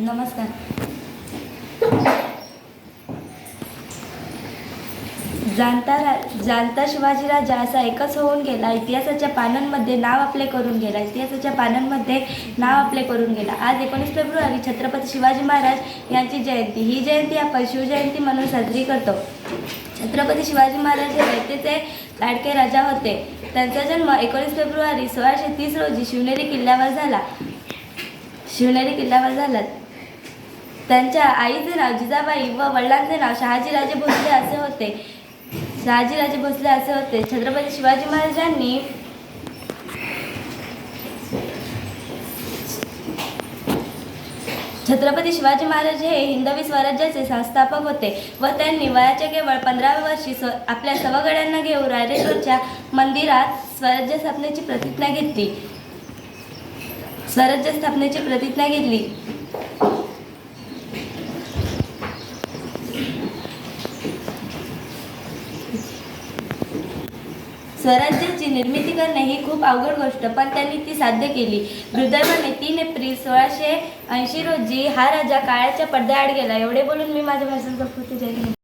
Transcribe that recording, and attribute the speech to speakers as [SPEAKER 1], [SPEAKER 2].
[SPEAKER 1] नमस्कार. जाणता रा- जाणता शिवाजीराजा असा एकच होऊन गेला. इतिहासाच्या पानांमध्ये नाव आपले करून गेला. इतिहासाच्या पानांमध्ये नाव आपले करून गेला. आज एकोणीस फेब्रुवारी छत्रपती शिवाजी महाराज यांची जयंती. ही जयंती आपण शिवजयंती म्हणून साजरी करतो. छत्रपती शिवाजी महाराज हे रयतेचे लाडके राजा होते. त्यांचा जन्म एकोणीस फेब्रुवारी सोळाशे तीस रोजी शिवनेरी किल्ल्यावर झाला. शिवनेरी किल्ल्यावर झाला. त्यांच्या आईचे नाव जिजाबाई व वडिलांचे नाव शहाजीराजे भोसले असे होते. शहाजीराजे भोसले असे होते. छत्रपती शिवाजी महाराजांनी छत्रपती शिवाजी महाराज हे हिंदवी स्वराज्याचे संस्थापक होते व त्यांनी वयाच्या केवळ पंधराव्या वर्षी स्व आपल्या सवगड्यांना घेऊन रायरेश्वरच्या मंदिरात स्वराज्य स्थापनेची प्रतिज्ञा घेतली. स्वराज्य स्थापनेची प्रतिज्ञा घेतली. स्वराज्याची निर्मिती करणे ही खूप अवघड गोष्ट पण त्यांनी ती साध्य केली. दुर्दैवाने तीन एप्रिल सोळाशे ऐंशी रोजी हा राजा काळाच्या पडद्याआड गेला. एवढे बोलून मी माझ्या भाषण संस्कृती